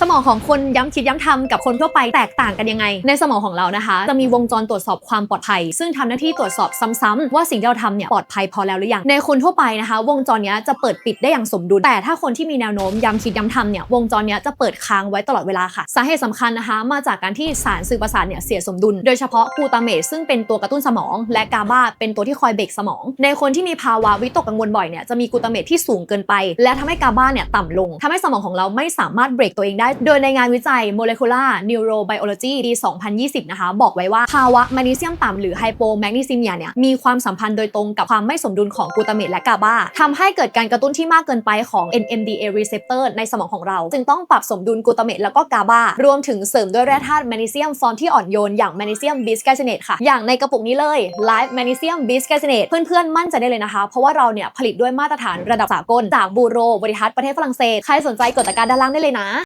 สมองของคนย้ำคิดย้ำทำกับคนทั่วไปแตกต่างกันยังไง ในสมองของเรานะคะ จะมีวงจรตรวจสอบความปลอดภัย ซึ่งทำหน้าที่ตรวจสอบซ้ำๆว่าสิ่งที่เราทำเนี่ยปลอดภัยพอแล้วหรือยังในคนทั่วไปนะคะ วงจรนี้จะเปิดปิดได้อย่างสมดุลแต่ถ้าคนที่มีแนวโน้มย้ำคิดย้ำทำเนี่ยวงจรนี้จะเปิดค้างไว้ตลอดเวลาค่ะ สาเหตุสำคัญนะคะ มาจากการที่สารสื่อประสาทเนี่ยเสียสมดุล โดยเฉพาะกลูตาเมตซึ่งเป็นตัวกระตุ้นสมอง และกาบาเป็นตัวที่คอยเบรกสมอง ในคนที่มีภาวะวิตกกังวลบ่อยเนี่ยจะมีกลูตาเมตที่สูงเกินไป และทำให้กาบาเนี่ยต่ำลงทำให้สมองของเราไม่สามารถเบรกตัวเองได้โดยในงานวิจัย Molecular Neurobiology ปี 2020 นะคะ บอกไว้ว่า ภาวะแมกนีเซียมต่ำหรือไฮโปแมกนีซิเมียเนี่ยมีความสัมพันธ์โดยตรงกับความไม่สมดุลของกลูตาเมตและกาบาทำให้เกิดการกระตุ้นที่มากเกินไปของ NMDA receptor ในสมองของเรา จึงต้องปรับสมดุลกลูตาเมตแล้วก็กาบารวมถึงเสริมด้วยแร่ธาตุแมกนีเซียมฟอร์มที่อ่อนโยนอย่างแมกนีเซียมบิสแกซเนตค่ะ อย่างในกระปุกนี้เลย Live Magnesium Bisglycinate เพื่อนๆ มั่นใจได้เลยนะคะ เพราะว่าเราเนี่ยผลิตด้วยมาตรฐานระดับสากล จากบูโรบริฮัทประเทศฝรั่งเศส ใครสนใจกดตะการด้านล่างได้เลยนะ